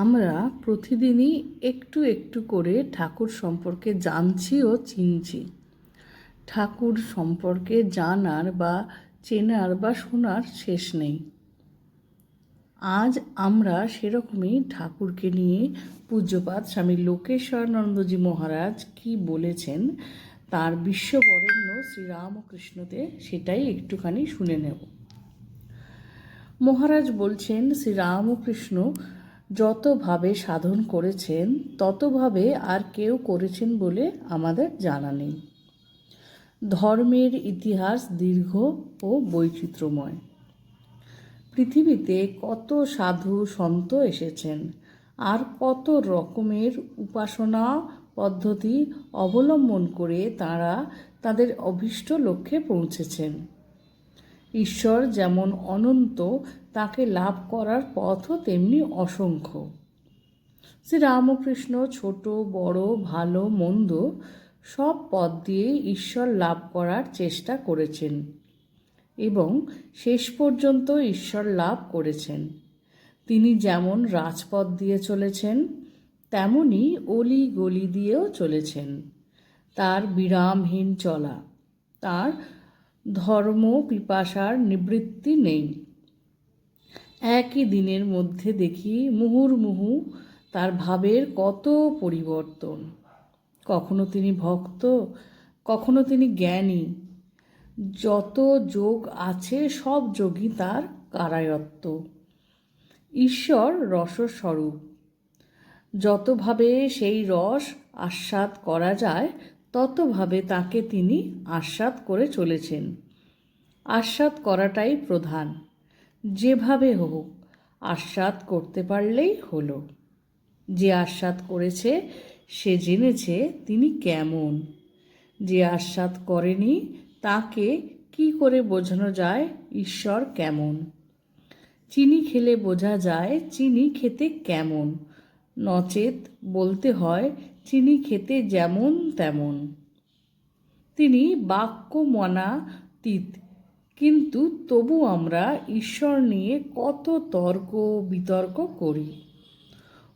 আমরা প্রতিদিনই একটু একটু করে ঠাকুর সম্পর্কে জানছি ও চিনছি। ঠাকুর সম্পর্কে জানার বা চেনার বা শোনার শেষ নেই। আজ আমরা সেরকমই ঠাকুরকে নিয়ে পূজ্যপাত স্বামী লোকেশ্বরানন্দজি মহারাজ কি বলেছেন তার বিশ্ববরেণ্য শ্রীরামকৃষ্ণতে সেটাই একটুখানি শুনে নেব। মহারাজ বলছেন, শ্রীরামকৃষ্ণ যতভাবে সাধন করেছেন, ততভাবে আর কেউ করেছেন বলে আমাদের জানা নেই। ধর্মের ইতিহাস দীর্ঘ ও বৈচিত্র্যময়। পৃথিবীতে কত সাধু সন্ত এসেছেন, আর কত রকমের উপাসনা পদ্ধতি অবলম্বন করে তারা তাদের অভীষ্ট লক্ষ্যে পৌঁছেছেন। ঈশ্বর যেমন অনন্ত, তাকে লাভ করার পথও তেমনি অসংখ্য। শ্রীরামকৃষ্ণ ছোট, বড়, ভালো, মন্দ, সব পথ দিয়ে ঈশ্বর লাভ করার চেষ্টা করেছেন এবং শেষ পর্যন্ত ঈশ্বর লাভ করেছেন। তিনি যেমন রাজপথ দিয়ে চলেছেন, তেমনি অলি গলি দিয়েও চলেছেন। তার বিরামহীন চলা, তার ধর্ম, পিপাসার নিবৃত্তি নেই। একই দিনের মধ্যে দেখি মুহুর্মুহু তার ভাবের কত পরিবর্তন। কখনো তিনি ভক্ত, কখনো তিনি জ্ঞানী। যত যোগ আছে, সব যোগই তার কারায়ত্ত। ঈশ্বর রসস্বরূপ। যতভাবে সেই রস আস্বাদ করা যায় ততভাবে তাকে তিনি আস্বাদ করে চলেছেন। আস্বাদ করাটাই প্রধান। যেভাবে হোক আস্বাদ করতে পারলেই হলো। যে আস্বাদ করেছে, সে জেনেছে তিনি কেমন। যে আস্বাদ করেনি, তাকে কি করে বোঝানো যায়, ঈশ্বর কেমন? চিনি খেলে বোঝা যায়, চিনি খেতে কেমন? নচেত বলতে হয়, চিনি খেতে যেমন তেমন। তিনি বাক্য মনাতীত কিন্তু তবু আমরা ঈশ্বর নিয়ে কত তর্ক বিতর্ক করি।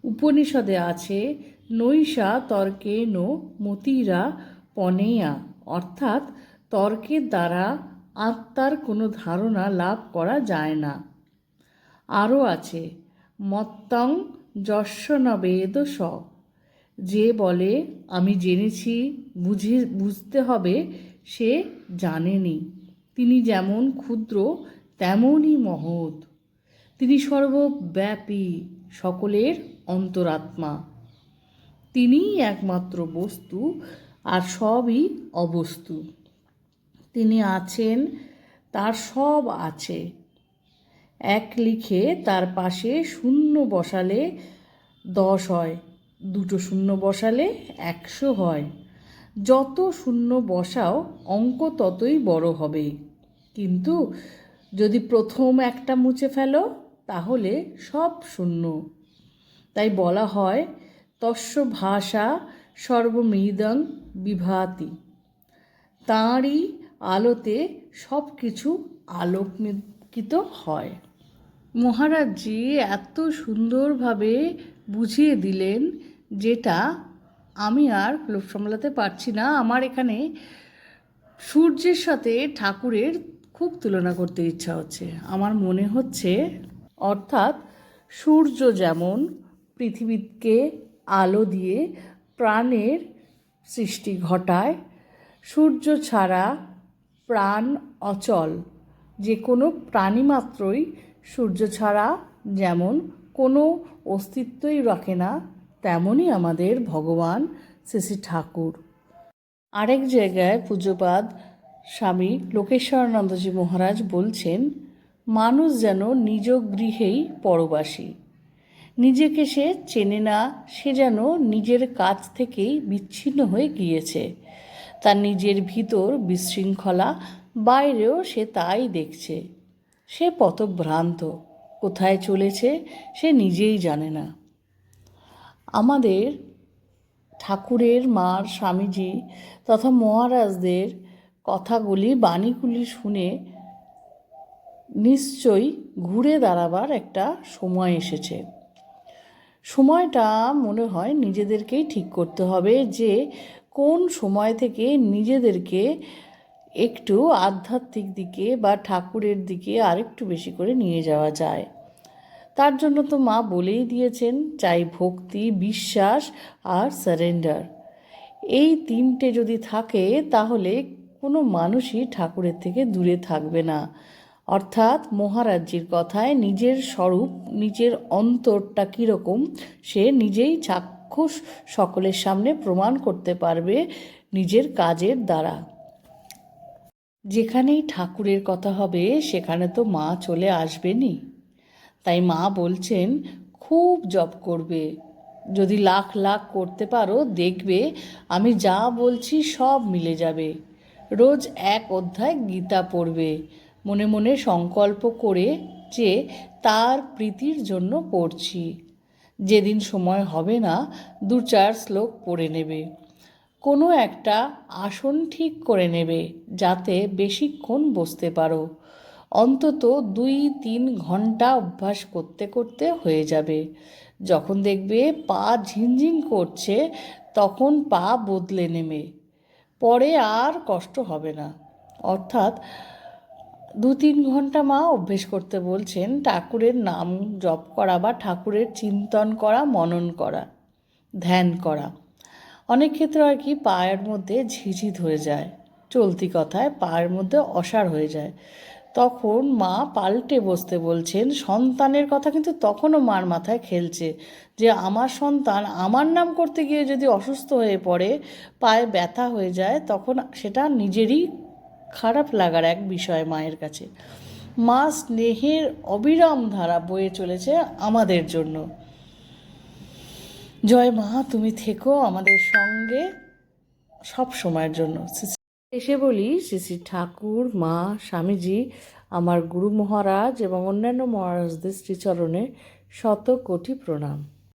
উপনিষদে আছে নৈশা তর্কে নো মতিরা পনেয়া। অর্থাৎ তর্কের দ্বারা আত্মার কোনো ধারণা লাভ করা যায় না। আরও আছে, মত্তং যস্য নবেদ স যে বলে, আমি জেনেছি, বুঝে, বুঝতে হবে, সে জানেনি। তিনি যেমন ক্ষুদ্র, তেমনই মহৎ। তিনি সর্বব্যাপী, সকলের অন্তরাত্মা। তিনিই একমাত্র বস্তু, আর সবই অবস্তু। তিনি আছেন, তার সব আছে। এক লিখে তার পাশে শূন্য বসালে দশ হয়, দুটো শূন্য বসালে একশো হয়। যত শূন্য বসাও, অঙ্ক ততই বড় হবে। কিন্তু যদি প্রথম একটা মুছে ফেলো, তাহলে সব শূন্য। তাই বলা হয়, তস্য ভাষা সর্বমৃদং বিভাতি। তাঁরই আলোতে সব কিছু আলোকিত হয়। মহারাজজি এত সুন্দরভাবে বুঝিয়ে দিলেন যেটা আমি আর লোভ সামলাতে পারছি না। আমার এখানে সূর্যের সাথে ঠাকুরের খুব তুলনা করতে ইচ্ছা হচ্ছে। আমার মনে হচ্ছে, অর্থাৎ সূর্য যেমন পৃথিবীকে আলো দিয়ে প্রাণের সৃষ্টি ঘটায়, সূর্য ছাড়া প্রাণ অচল। যে কোনো প্রাণীমাত্রই সূর্য ছাড়া যেমন কোনো অস্তিত্বই রাখে না, তেমনই আমাদের ভগবান শ্রী ঠাকুর। আরেক জায়গায় পুজোপাদ স্বামী লোকেশ্বরানন্দজি মহারাজ বলছেন, মানুষ যেন নিজ গৃহেই পরবাসী। নিজেকে সে চেনে না, সে যেন নিজের কাছ থেকেই বিচ্ছিন্ন হয়ে গিয়েছে। তার নিজের ভিতর বিশৃঙ্খলা, বাইরেও সে তাই দেখছে। সে পথভ্রান্ত। কোথায় চলেছে সে নিজেই জানে না। আমাদের ঠাকুরের মার স্বামীজি তথা মহারাজদের কথাগুলি বাণীগুলি শুনে নিশ্চয়ই ঘুরে দাঁড়াবার একটা সময় এসেছে। সময়টা মনে হয় নিজেদেরকেই ঠিক করতে হবে যে কোন সময় থেকে নিজেদেরকে একটু আধ্যাত্মিক দিকে বা ঠাকুরের দিকে আরেকটু বেশি করে নিয়ে যাওয়া যায়। তার জন্য তো মা বলেই দিয়েছেন, চাই ভক্তি, বিশ্বাস আর সারেন্ডার। এই তিনটে যদি থাকে, তাহলে কোনো মানুষই ঠাকুরের থেকে দূরে থাকবে না। অর্থাৎ মহারাজ্যের কথায় নিজের স্বরূপ, নিজের অন্তরটা কীরকম, সে নিজেই চাক্ষুষ সকলের সামনে প্রমাণ করতে পারবে নিজের কাজের দ্বারা। যেখানেই ঠাকুরের কথা হবে, সেখানে তো মা চলে আসবেনই। তাই মা বলছেন, খুব জব করবে। যদি লাখ লাখ করতে পারো, দেখবে আমি যা বলছি সব মিলে যাবে। রোজ এক অধ্যায় গীতা পড়বে। মনে মনে সংকল্প করে যে তার প্রীতির জন্য পড়ছি। যেদিন সময় হবে না, দু চার শ্লোক পড়ে নেবে। কোনো একটা আসন ঠিক করে নেবে যাতে বেশিক্ষণ বসতে পারো। অন্তত দুই তিন ঘণ্টা অভ্যাস করতে করতে হয়ে যাবে। যখন দেখবে পা ঝিনঝিন করছে, তখন পা বদলে নেবে। পরে আর কষ্ট হবে না। অর্থাৎ দু তিন ঘণ্টা মা অভ্যেস করতে বলছেন, ঠাকুরের নাম জপ করা বা ঠাকুরের চিন্তন করা, মনন করা, ধ্যান করা। অনেক ক্ষেত্রে আর কি, পায়ের মধ্যে ঝিঝি ধরে যায়, চলতি কথায় পায়ের মধ্যে অসাড় হয়ে যায়। তখন মা পাল্টে বসতে বলছেন, সন্তানের কথা কিন্তু তখনও মার মাথায় খেলছে যে আমার সন্তান আমার নাম করতে গিয়ে যদি অসুস্থ হয়ে পড়ে, পায়ে ব্যথা হয়ে যায়, তখন সেটা নিজেরই খারাপ লাগার এক বিষয় মায়ের কাছে। মা স্নেহের অবিরাম ধারা বয়ে চলেছে আমাদের জন্য। জয় মা, তুমি থেকো আমাদের সঙ্গে সব সময়ের জন্য। এসে বলি শ্রী শ্রী ঠাকুর, মা, স্বামীজি, আমার গুরু মহারাজ এবং অন্যান্য মহারাজদের শ্রীচরণে শত কোটি প্রণাম।